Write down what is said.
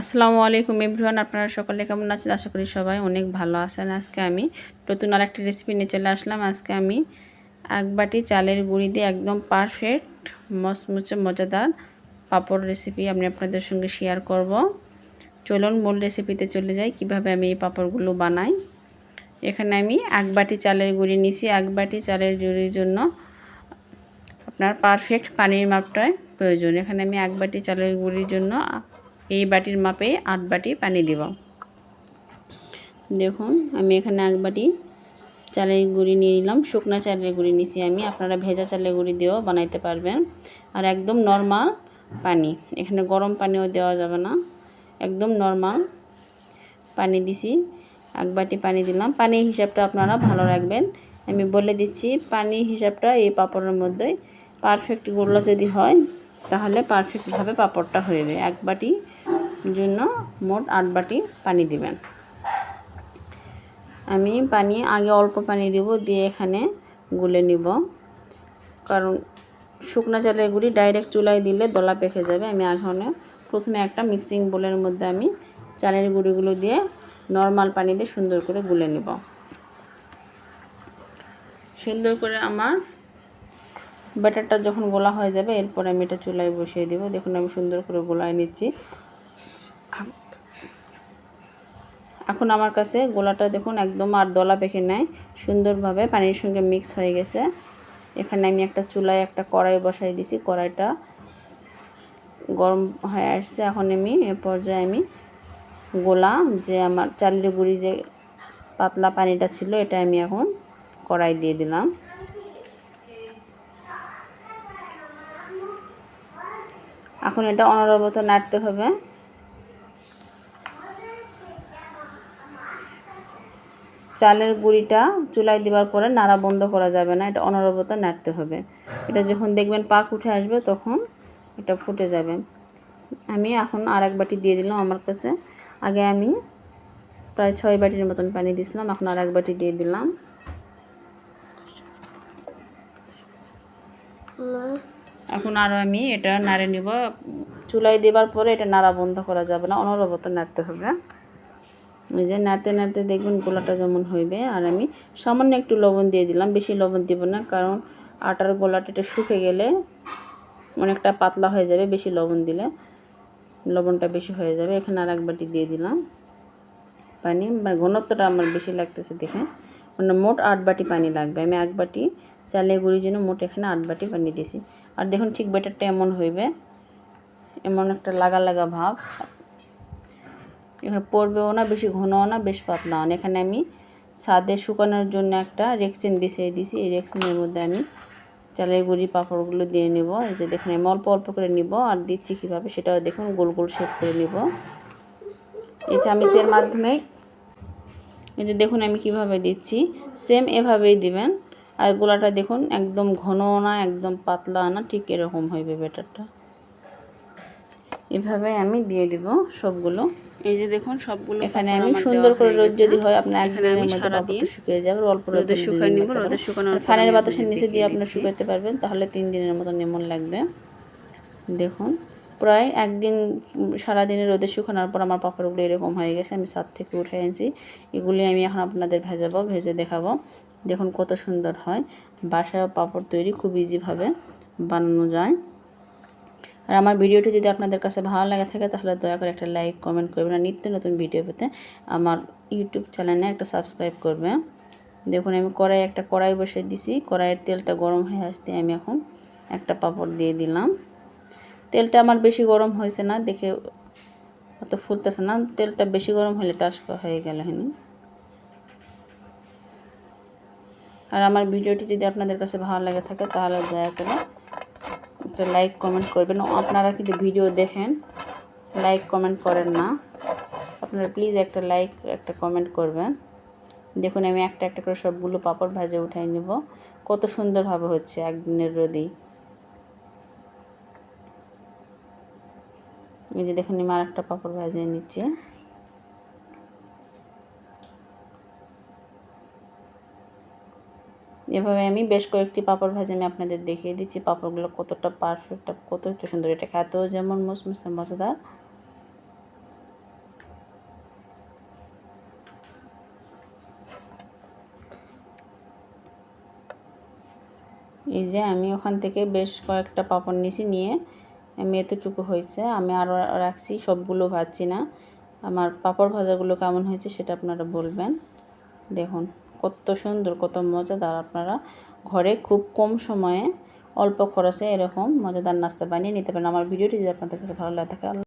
আসসালামু আলাইকুম এভরিওয়ান, আপনারা সকলে কেমন আছেন? আশা করি সবাই অনেক ভালো আছেন। আজকে আমি নতুন আর একটা রেসিপি নিয়ে চলে আসলাম। আজকে আমি এক বাটি চালের গুঁড়ি দিয়ে একদম পারফেক্ট মচমুচে, মজাদার পাপড় রেসিপি আমি আপনাদের সঙ্গে শেয়ার করব। চলুন মূল রেসিপিতে চলে যাই, কীভাবে আমি এই পাপড়গুলো বানাই। এখানে আমি এক বাটি চালের গুঁড়ি নিছি এক বাটি চালের গুঁড়ির জন্য আপনার পারফেক্ট পানির মাপটায় প্রয়োজন। এখানে আমি এক বাটি চালের গুঁড়ির জন্য এই বাটির মাপে আট বাটি পানি দিব। দেখুন, আমি এখানে এক বাটি চালের গুঁড়ি নিয়ে নিলাম। শুকনা চালের গুঁড়ি নিছি আমি। আপনারা ভেজা চালের গুঁড়ি দিয়েও বানাইতে পারবেন। আর একদম নর্মাল পানি। এখানে গরম পানিও দেওয়া যাবে না। একদম নর্মাল পানি দিছি। এক বাটি পানি দিলাম। পানির হিসাবটা আপনারা ভালো রাখবেন। আমি বলে দিচ্ছি, পানির হিসাবটা এই পাপড়ের মধ্যে। পারফেক্ট গোলা যদি হয়, তাহলে পারফেক্টভাবে পাপড়টা হয়ে যাবে এক বাটি জন্য মোট আট বাটি পানি দিবেন। আমি পানি আগে অল্প পানি দেব, দিয়ে এখানে গুলে নিব। কারণ শুকনা চালের গুঁড়ি ডাইরেক্ট চুলায় দিলে দলা পেকে যাবে। আমি এখানে প্রথমে একটা মিক্সিং বোলের মধ্যে আমি চালের গুঁড়িগুলো দিয়ে নর্মাল পানি দিয়ে সুন্দর করে গুলে নিব। সুন্দর করে আমার ব্যাটারটা যখন গোলা হয়ে যাবে, এরপর আমি এটা চুলায় বসিয়ে দেবো। দেখুন, আমি সুন্দর করে গোলায় নিচ্ছি। এখন আমার কাছে গোলাটা দেখুন একদম আর দলা পেকে নেয় সুন্দরভাবে পানির সঙ্গে মিক্স হয়ে গেছে। এখানে আমি একটা চুলায় একটা কড়াই বসাই দিছি। কড়াইটা গরম হয়ে আসছে। এখন আমি এ পর্যায়ে আমি গোলা যে আমার চালের গুঁড়ি যে পাতলা পানিটা ছিল, এটা আমি এখন কড়াই দিয়ে দিলাম। এখন এটা অনবরত নাড়তে হবে। চালের গুঁড়িটা চুলায় দেওয়ার পরে নাড়া বন্ধ করা যাবে না, এটা অনবরত নাড়তে হবে। এটা যখন দেখবেন পাক উঠে আসবে তখন এটা ফুটে যাবে। আমি এখন আর এক বাটি দিয়ে দিলাম আমার কাছে। আগে আমি প্রায় ছয় বাটির মতন পানি দিয়েছিলাম, এখন আর এক বাটি দিয়ে দিলাম। এখন আরও আমি এটা নাড়ে নিব। চুলায় দেবার পরে এটা নাড়া বন্ধ করা যাবে না অনবরত নাড়তে হবে। ওই যে নাড়তে নাড়তে দেখবেন গোলাটা যেমন হইবে, আর আমি সামান্য একটু লবণ দিয়ে দিলাম, বেশি লবণ দিব না, কারণ আটার গোলাটা এটা শুকে গেলে অনেকটা পাতলা হয়ে যাবে, বেশি লবণ দিলে লবণটা বেশি হয়ে যাবে। এখানে আর এক বাটি দিয়ে দিলাম পানি মানে ঘনত্বটা আমার বেশি লাগতেছে দেখে। মানে মোট আট বাটি পানি লাগবে, আমি এক বাটি চালে গুঁড়ির জন্য মোট এখানে আট বাটি পানি দিয়েছি। আর দেখুন ঠিক ব্যাটারটা এমন হইবে, এমন একটা লাগা লাগা ভাব। এখানে পড়বেও না, বেশি ঘনও না, বেশ পাতলাও না। এখানে আমি ছাদে শুকানোর জন্য একটা রেক্সিন বিছিয়ে দিয়েছি। এই রেক্সিনের মধ্যে আমি চালের গুঁড়ি, পাঁপড়গুলো দিয়ে নেব। এই যে দেখুন, আমি অল্প অল্প করে নিব আর দিচ্ছি কীভাবে সেটাও দেখুন, গোল গোল শেপ করে নিব। এই চামিচের মাধ্যমে এই যে দেখুন, আমি কীভাবে দিচ্ছি, সেম এভাবেই দিবেন। আর গোলাটা দেখুন, একদম ঘনও না, একদম পাতলা না, ঠিক এরকম হইবে ব্যাটারটা। এভাবে আমি দিয়ে দিব সবগুলো। এই যে দেখুন সবগুলো এখানে আমি সুন্দর করে রোদ যদি হয় আপনার এখানে আমি সারা দিয়ে শুকিয়ে যাবে অল্প রোদে শুকাই নিব রোদে শুকানোর ফ্যানের বাতাসের নিচে দিয়ে আপনার শুকাতে পারবেন তাহলে তিন দিনের মতো নেমন লাগবে। দেখুন প্রায় একদিন সারাদিনে রোদে শুকানোর পর আমার পাপড়গুলো এরকম হয়ে গেছে আমি ছাদ থেকে উঠে এনেছি। এগুলি আমি এখন আপনাদের ভেজাবো ভেজে দেখাবো। দেখুন কত সুন্দর হয়। বাসায় পাপড় তৈরি খুব ইজিভাবে বানানো যায়। আর আমার ভিডিওটি যদি আপনাদের কাছে ভালো লাগে থাকে, তাহলে দয়া করে একটা লাইক, কমেন্ট করবেন। আর নিত্য নতুন ভিডিও পেতে আমার ইউটিউব চ্যানেলে একটা সাবস্ক্রাইব করবেন দেখুন, আমি কড়াই একটা কড়াই বসে দিছি। কড়াইয়ের তেলটা গরম হয়ে আসতে আমি এখন একটা পাপড় দিয়ে দিলাম। তেলটা আমার বেশি গরম হয়েছে না, দেখে অত ফুলতেছে না। তেলটা বেশি গরম হলে টাস্ক হয়ে গেল হেন আর আমার ভিডিওটি যদি আপনাদের কাছে ভালো লাগে থাকে, তাহলে দয়া করে একটা লাইক কমেন্ট করবেন। আপনারা কিন্তু ভিডিও দেখেন, লাইক কমেন্ট করেন না। আপনারা প্লিজ একটা লাইক, একটা কমেন্ট করবেন। দেখুন, আমি একটা একটা করে সবগুলো পাপড় ভাজে উঠাই নেব। কত সুন্দরভাবে হচ্ছে একদিনের রোদেই এই যে দেখুন, আমি আর একটা পাপড় ভাজিয়ে নিচ্ছি। এভাবে আমি বেশ কয়েকটি পাপড় ভাজি আমি আপনাদের দেখিয়ে দিচ্ছি। পাপড়গুলো কতটা পারফেক্ট কত সুন্দর এটা খেতেও যেমন মুসমুসে মজাদার। এই যে আমি ওখান থেকে বেশ কয়েকটা পাপড় নিয়েছি নিয়ে আমি এতটুকু হয়েছে। আমি আরও রাখছি, সবগুলো ভাজছি না। আমার পাপড় ভাজাগুলো কেমন হয়েছে সেটা আপনারা বলবেন। দেখুন। কত সুন্দর, কত মজাদার আপনারা ঘরে খুব কম সময়ে অল্প খরচে এরকম মজাদার নাস্তা বানিয়ে নিতে পারেন। আমার ভিডিওটি যদি আপনাদের কাছে ভালো লাগে থাকে